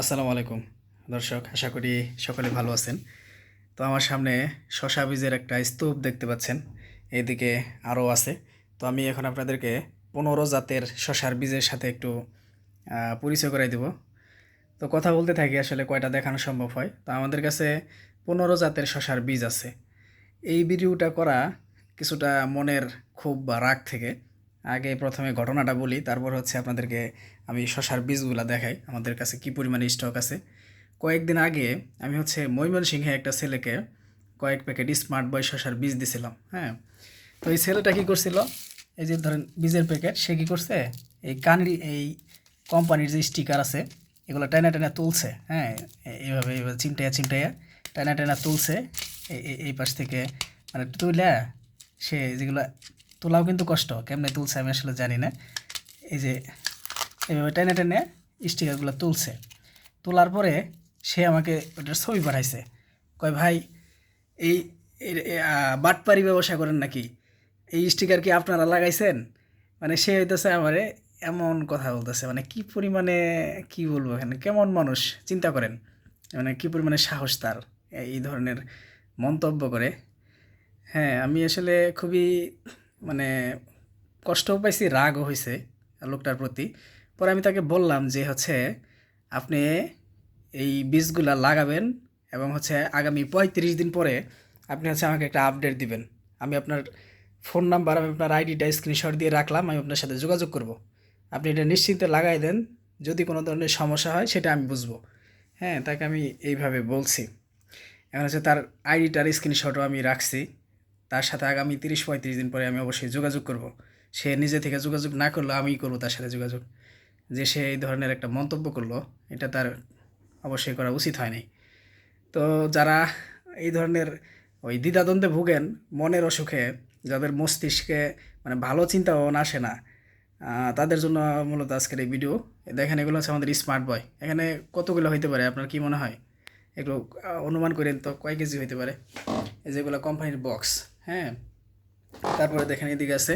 আসসালামু আলাইকুম। দর্শক, আশা করি সকলে ভালো আছেন। তো আমার সামনে শশা বীজের একটা স্তূপ দেখতে পাচ্ছেন। এদিকে আরও আছে। তো আমি এখন আপনাদেরকে পনেরো জাতের শশার বীজের সাথে একটু পরিচয় করাই দেব। তো কথা বলতে থাকি, আসলে কয়টা দেখানো সম্ভব হয়। তো আমাদের কাছে পনেরো জাতের শশার বীজ আছে। এই ভিডিওটা করা কিছুটা মনের ক্ষোভ বা রাগ থেকে আগে প্রথমে ঘটনাটা বলি, তারপর হচ্ছে আপনাদেরকে আমি শশার বীজগুলা দেখাই, আমাদের কাছে কি পরিমাণে স্টক আছে। কয়েকদিন আগে আমি হচ্ছে ময়মনসিংহে একটা ছেলেকে কয়েক প্যাকেট স্মার্ট বয় শশার বীজ দিছিলাম হ্যাঁ? তো এই ছেলেটা কী করছিল? এই যে ধরেন বীজের প্যাকেট, সে কী করছে? এই কানির, এই কোম্পানির যে স্টিকার আছে, এগুলো টানা টানা তুলছে হ্যাঁ? এইভাবে এইভাবে চিমটাইয়া চিমটাইয়া টানা টানা তুলছে এই পাশ থেকে মানে তুইলা সে যেগুলো তোলাও কিন্তু কষ্ট, কেমনে তুলছে আমি আসলে জানি না। এই যে এইভাবে টেনে টেনে স্টিকারগুলো তুলছে। তোলার পরে সে আমাকে ওটার ছবি পাঠাইছে। কয়, ভাই, এই বাটপারি ব্যবসা করেন নাকি? এই স্টিকার কি আপনারা লাগাইছেন? মানে সে হইতেছে আমারে এমন কথা বলতেছে। মানে কি পরিমাণে, কি বলব এখানে, কেমন মানুষ, চিন্তা করেন। মানে কি পরিমাণে সাহস তার, এই ধরনের মন্তব্য করে। হ্যাঁ আমি আসলে খুবই মানে কষ্টও পাইছি, রাগও হয়েছে লোকটার প্রতি। পরে আমি তাকে বললাম যে হচ্ছে, আপনি এই বীজগুলা লাগাবেন এবং হচ্ছে আগামী পঁয়ত্রিশ দিন পরে আপনি হচ্ছে আমাকে একটা আপডেট দিবেন। আমি আপনার ফোন নাম্বার আমি আপনার আইডিটা স্ক্রিনশট দিয়ে রাখলাম, আমি আপনার সাথে যোগাযোগ করব। আপনি এটা নিশ্চিন্তে লাগাই দেন, যদি কোনো ধরনের সমস্যা হয় সেটা আমি বুঝব। হ্যাঁ তাকে আমি এইভাবে বলছি। এখন হচ্ছে তার আইডিটার স্ক্রিনশটও আমি রাখছি। তার সাথে আগামী তিরিশ পঁয়ত্রিশ দিন পরে আমি অবশ্যই যোগাযোগ করব। সে নিজে থেকে যোগাযোগ না করলে, আমিই করব তার সাথে যোগাযোগ। যে সে এই ধরনের একটা মন্তব্য করল, এটা তার অবশ্যই করা উচিত হয়নি। তো যারা এই ধরনের ওই দ্বিধাদ্বন্দ্বে ভুগেন, মনের অসুখে, যাদের মস্তিষ্কে মানে ভালো চিন্তা ভাবনা আসে না তাদের জন্য মূলত আজকের এই ভিডিও। দেখেন, এগুলো হচ্ছে আমাদের স্মার্ট বয় এখানে কতগুলো হইতে পারে, আপনার কি মনে হয়? একটু অনুমান করেন তো, কয় কেজি হইতে পারে? যেগুলো কোম্পানির বক্স হ্যাঁ তারপরে দেখেন এদিকে আছে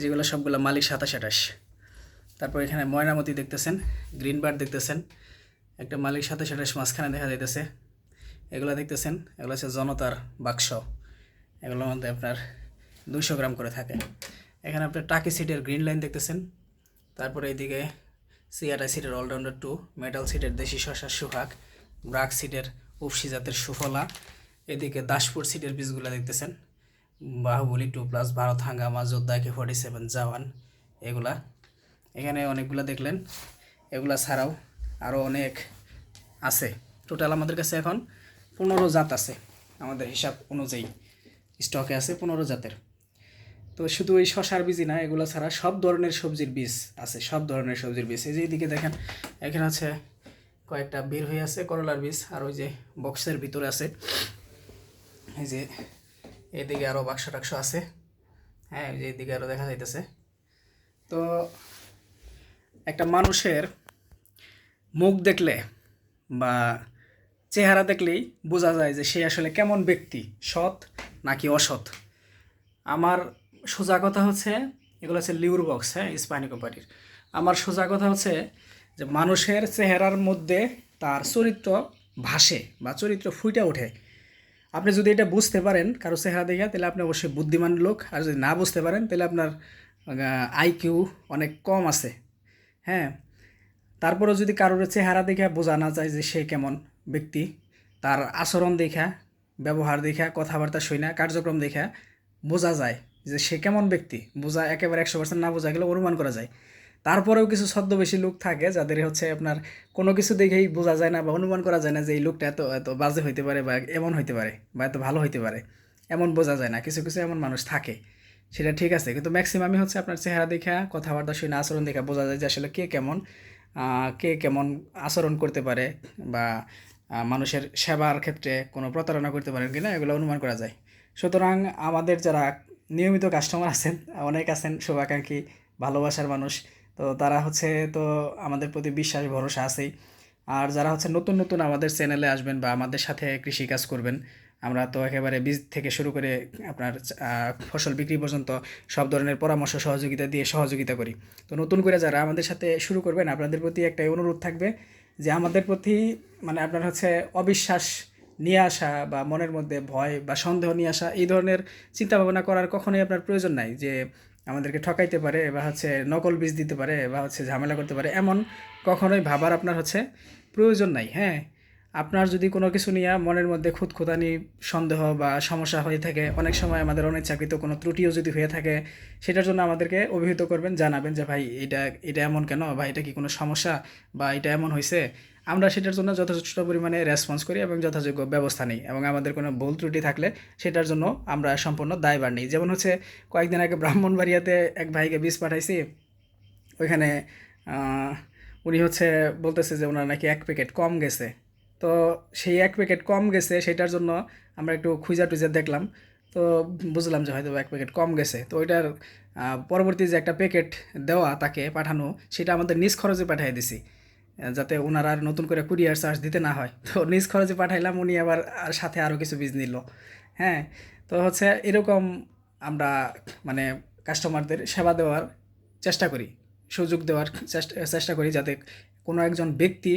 যেগুলো সবগুলো মালিক সাতাশ আঠাশ। তারপর এখানে ময়নামতি দেখতেছেন, গ্রিন বার্ড দেখতেছেন, একটা মালিক সাতাশ আঠাশ মাঝখানে দেখা যাইতেছে। এগুলো দেখতেছেন, এগুলো হচ্ছে জনতার বাক্স। এগুলোর মধ্যে আপনার দুইশো গ্রাম করে থাকে। এখানে আপনার টাকি সিটের গ্রিন লাইন দেখতেছেন, তারপরে এইদিকে সিআরআই সিটের অলরাউন্ডার টু, মেটাল সিটের দেশি শশা সুহাগ, ব্রাক সিটের উপসি জাতের সুফলা, এদিকে দাসপুর সিটের বীজগুলো দেখতেছেন। বাহুবলি টু প্লাস ভারত হাঙ্গামা যোদ্ধা কে ফর্টি সেভেন জাওয়ান, এগুলা। এখানে অনেকগুলা দেখলেন। এগুলা ছাড়াও আরও অনেক আছে। টোটাল আমাদের কাছে এখন পনেরো জাত আছে। আমাদের হিসাব অনুযায়ী স্টকে আছে পনেরো জাতের। তো শুধু এই শশার বীজই না, এগুলো ছাড়া সব ধরনের সবজির বীজ আছে, সব ধরনের সবজির বীজ। এই যে এইদিকে দেখেন, এখানে আছে কয়েকটা বের হয়ে আছে করলার বীজ, আর ওই যে বক্সের ভিতরে আছে। এই যে এদিকে আরও বাক্স টাক্স আছে। হ্যাঁ যে এদিকে আরও দেখা যাইতেছে। তো একটা মানুষের মুখ দেখলে বা চেহারা দেখলেই বোঝা যায় যে সে আসলে কেমন ব্যক্তি, সৎ নাকি অসৎ। আমার সোজা কথা হচ্ছে, এগুলো হচ্ছে লিউর বক্স হ্যাঁ স্পাইনি কোম্পানির। আমার সোজা কথা হচ্ছে যে মানুষের চেহারার মধ্যে তার চরিত্র ভাসে বা চরিত্র ফুটে ওঠে। আপনি যদি এটা বুঝতে পারেন কারও চেহারা দেখে, তাহলে আপনি অবশ্যই বুদ্ধিমান লোক। আর যদি না বুঝতে পারেন, তাহলে আপনার আইকিউ অনেক কম আছে। হ্যাঁ? তারপরেও যদি কারোর চেহারা দেখে বোঝা না যায় যে সে কেমন ব্যক্তি, তার আচরণ দেখা, ব্যবহার দেখা, কথাবার্তা শুনা, কার্যক্রম দেখা বোঝা যায় যে সে কেমন ব্যক্তি। বোঝা একেবারে একশো পার্সেন্ট না বোঝা গেলে অনুমান করা যায়। তারপরেও কিছু ছদ্মবেশী লোক থাকে যাদের হচ্ছে আপনার কোনো কিছু দেখেই বোঝা যায় না বা অনুমান করা যায় না যে এই লোকটা এত এত বাজে হইতে পারে বা এমন হইতে পারে বা এত ভালো হইতে পারে। এমন বোঝা যায় না, কিছু কিছু এমন মানুষ থাকে। সেটা ঠিক আছে, কিন্তু ম্যাক্সিমামই হচ্ছে আপনার চেহারা দেখা, কথাবার্তা শুনে আচরণ দেখা বোঝা যায় যে আসলে কে কেমন কে কেমন আচরণ করতে পারে বা মানুষের সেবার ক্ষেত্রে কোনো প্রতারণা করতে পারেন কিনা এগুলো অনুমান করা যায়। সুতরাং আমাদের যারা নিয়মিত কাস্টমার আছেন, অনেক আছেন, শুভাকাঙ্ক্ষী, ভালোবাসার মানুষ তো তারা হচ্ছে তো আমাদের প্রতি বিশ্বাস, ভরসা আছেই। আর যারা হচ্ছে নতুন নতুন আমাদের চ্যানেলে আসবেন বা আমাদের সাথে কৃষিকাজ করবেন, আমরা তো একেবারে বীজ থেকে শুরু করে আপনার ফসল বিক্রি পর্যন্ত সব ধরনের পরামর্শ, সহযোগিতা দিয়ে সহযোগিতা করি। তো নতুন করে যারা আমাদের সাথে শুরু করবেন, আপনাদের প্রতি একটা অনুরোধ থাকবে যে আমাদের প্রতি মানে আপনার হচ্ছে অবিশ্বাস নিয়ে আসা বা মনের মধ্যে ভয় বা সন্দেহ নিয়ে আসা, এই ধরনের চিন্তা ভাবনা করার কখনোই আপনার প্রয়োজন নাই যে আমাদেরকে ঠকাইতে পারে বা হচ্ছে নকল বীজ দিতে পারে বা হচ্ছে ঝামেলা করতে পারে, এমন কখনোই ভাবার আপনার হচ্ছে প্রয়োজন নাই হ্যাঁ? আপনার যদি কোনো কিছু নিয়ে মনের মধ্যে খুঁতখুতানি, সন্দেহ বা সমস্যা হয়ে থাকে, অনেক সময় আমাদের অনিচ্ছাকৃত কোনো ত্রুটিও যদি হয়ে থাকে, সেটার জন্য আমাদেরকে অভিহিত করবেন, জানাবেন যে, ভাই, এটা এটা এমন কেন? বা এটা কি কোনো সমস্যা? বা এটা এমন হয়েছে আমরা সেটার জন্য যথেষ্ট পরিমাণে রেসপন্স করি এবং যথাযোগ্য ব্যবস্থা নিই এবং আমাদের কোনো ভুল ত্রুটি থাকলে সেটার জন্য আমরা সম্পূর্ণ দায়ভার নিই। যেমন হচ্ছে, কয়েকদিন আগে ব্রাহ্মণবাড়িয়াতে এক ভাইকে বীজ পাঠাইছি। ওইখানে উনি হচ্ছে বলতেছে যে, ওনার নাকি এক প্যাকেট কম গেছে। তো সেই এক প্যাকেট কম গেছে সেটার জন্য আমরা একটু খুঁজা টুজা দেখলাম। তো বুঝলাম যে হয়তো এক প্যাকেট কম গেছে। তো ওইটার পরবর্তী যে একটা প্যাকেট দেওয়া তাকে পাঠানো, সেটা আমাদের নিজ খরচে পাঠিয়ে দিছি, যাতে ওনারা আর নতুন করে কুরিয়ার চার্জ দিতে না হয়। তো নিজ খরচে পাঠাইলাম, উনি আবার আর সাথে আরও কিছু বীজ নিল। হ্যাঁ তো হচ্ছে এরকম আমরা মানে কাস্টমারদের সেবা দেওয়ার চেষ্টা করি, সুযোগ দেওয়ার চেষ্টা করি যাতে কোনো একজন ব্যক্তি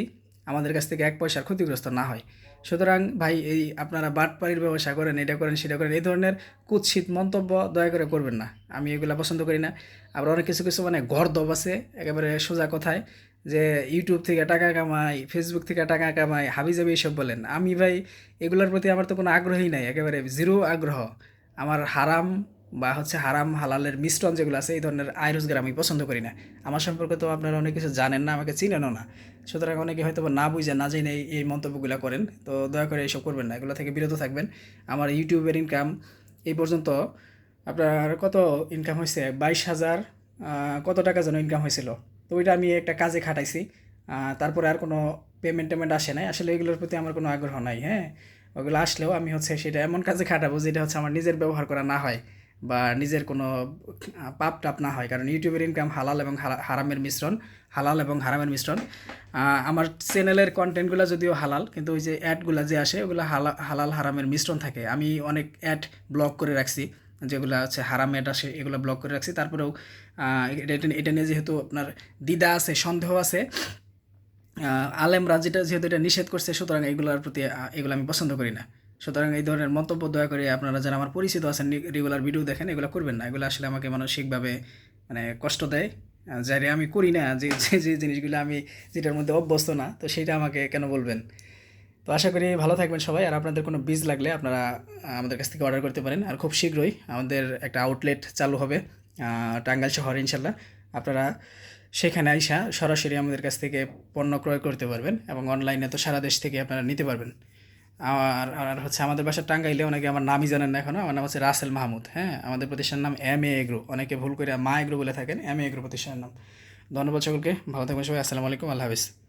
আমাদের কাছ থেকে এক পয়সার ক্ষতিগ্রস্ত না হয়। সুতরাং ভাই, এই আপনারা বাটপাড়ির ব্যবসা করেন, এটা করেন, সেটা করেন, এই ধরনের কুৎসিত মন্তব্য দয়া করে করবেন না। আমি এগুলা পছন্দ করি না। আবার অনেক কিছু কিছু মানে গর্দব আছে, একেবারে সোজা কথায়, যে ইউটিউব থেকে টাকা কামাই ফেসবুক থেকে টাকা কামাই হাবি হাবিজাবি এইসব বলেন। আমি ভাই, এগুলোর প্রতি আমার তো কোনো আগ্রহই নাই, একেবারে জিরো আগ্রহ। আমার হারাম বা হচ্ছে হারাম হালালের মিশ্রণ যেগুলো আছে, এই ধরনের আয় রোজগার আমি পছন্দ করি না। আমার সম্পর্কে তো আপনারা অনেক কিছু জানেন না, আমাকে চিনেনও না। সুতরাং অনেকে হয়তো না বুঝে, না জেনে এই মন্তব্যগুলো করেন। তো দয়া করে এইসব করবেন না, এগুলো থেকে বিরত থাকবেন। আমার ইউটিউবের ইনকাম এই পর্যন্ত আপনার কত ইনকাম হয়েছে? বাইশ হাজার কত টাকা যেন ইনকাম হয়েছিল? তো ওইটা আমি একটা কাজে খাটাইছি। তারপরে আর কোনো পেমেন্ট টেমেন্ট আসে নাই। আসলে এগুলোর প্রতি আমার কোনো আগ্রহ নাই হ্যাঁ? ওগুলো আসলেও আমি হচ্ছে সেটা এমন কাজে খাটাবো যেটা হচ্ছে আমার নিজের ব্যবহার করা না হয়। বা নিজের কোনো পাপ টাপ না হয়। কারণ ইউটিউবের ইনকাম হালাল এবং হারা- হারামের মিশ্রণ, হালাল এবং হারামের মিশ্রণ। আমার চ্যানেলের কন্টেন্টগুলো যদিও হালাল, কিন্তু ওই যে অ্যাডগুলো যে আসে, ওগুলো হালা, হালাল হারামের মিশ্রণ থাকে। আমি অনেক অ্যাড ব্লক করে রাখছি, যেগুলো হচ্ছে হারাম অ্যাড আসে, এগুলো ব্লক করে রাখছি। তারপরেও এটা নিয়ে যেহেতু আপনার দ্বিধা আছে, সন্দেহ আছে আলেমরা যেটা যেহেতু এটা নিষেধ করছে, সুতরাং এগুলোর প্রতি এগুলো আমি পছন্দ করি না। সুতরাং এই ধরনের মন্তব্য দয়া করে আপনারা যারা আমার পরিচিত আছেন রেগুলার ভিডিও দেখেন, এগুলো করবেন না। এগুলো আসলে আমাকে মানসিকভাবে মানে কষ্ট দেয়। যারে আমি করি না, যে যে যে জিনিসগুলো আমি, যেটার মধ্যে অভ্যস্ত না, তো সেটা আমাকে কেন বলবেন? তো আশা করি ভালো থাকবেন সবাই। আর আপনাদের কোনো বীজ লাগলে আপনারা আমাদের কাছ থেকে অর্ডার করতে পারেন। আর খুব শীঘ্রই আমাদের একটা আউটলেট চালু হবে টাঙ্গাইল শহরে, ইনশাল্লাহ। আপনারা সেখানে আইসা সরাসরি আমাদের কাছ থেকে পণ্য ক্রয় করতে পারবেন এবং অনলাইনে তো সারা দেশ থেকে আপনারা নিতে পারবেন। আর আর হচ্ছে আমাদের বাসা টাঙ্গাইলে অনেকে আমার নামই জানেন না এখনও আমার নাম হচ্ছে রাসেল মাহমুদ হ্যাঁ? আমাদের প্রতিষ্ঠানের নাম এম এ এগ্রো। অনেকে ভুল করে মা এগ্রো বলে থাকেন, এম এ এগ্রো প্রতিষ্ঠানের নাম। ধন্যবাদ সকলকে, ভালো থাকবেন সবাই, আসসালামু আলাইকুম, আল্লাহ হাফিজ।